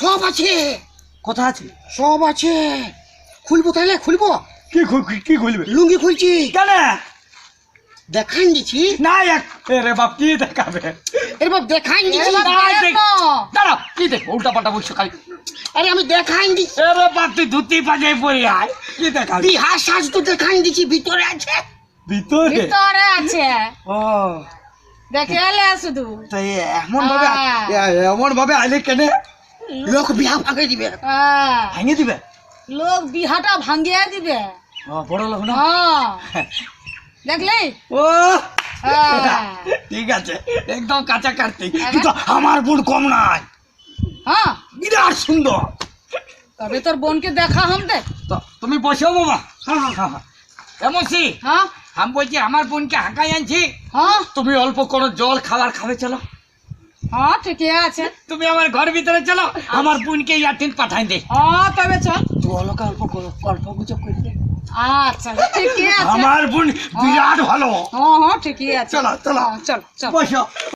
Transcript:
সব আছে। কথা আছে? সব আছে। খুলবো তাহলে? খুলবো? কি খু- কি- কি খুলবে? লুঙ্গি খুলছি। কেন? দেখান দিছি। না এক রে বাপ কি দেখাবে? এরপর দেখান দিছি। না, দেখ- দাঁড়াও কি দেখ? উল্টা পাল্টা বলছো খালি আরে আমি দেখান দিছি। এরে বাপ তুই ধুতি পাজাই পরে আয়। কি দেখাবে? বিহার সাজ তো দেখান দিছি। ভিতরে আছে? ভিতরে? ভিতরে আছে। ও। দেখে এলে শুধু। তাই এমন ভাবে হ্যাঁ। এ- এমন ভাবে আইলে কেন? লোক বিহা ভাগে দিবে। হ্যাঁ, ভাঙে দিবে? লোক বিহাটা ভাঙ্গিয়ে দিবে। ও বড় লোক না? হ্যাঁ। দেখলি? ও হ্যাঁ। ঠিক আছে। একদম কাঁচা কাটতে। কিন্তু আমার বোন কম নাই। হ্যাঁ। বিরাট সুন্দর। তবে তোর বোনকে দেখা হাম দে তো তুমি বসো মামা। হ্যাঁ হ্যাঁ। হ্যাঁ এমন সি হ্যাঁ। আমি বলছি আমার বোনকে হাঁকাই আনছি। হ্যাঁ। তুমি অল্প কোনো জল খাবার খাবে চলো। হ্যাঁ ঠিকই আছে। তুমি আমার ঘর ভিতরে চলো আমার বোনকে ইয়ারটিন পাঠাই দে। হ্যাঁ তবে চল। তুই অল্প অল্প করো, গুজব করে দে। আচ্ছা ঠিকই আছে। আমার বোন বিরাট ভালো। হ্যাঁ হ্যাঁ ঠিকই আছে। চলো চলো চলো। চল চল। বসো।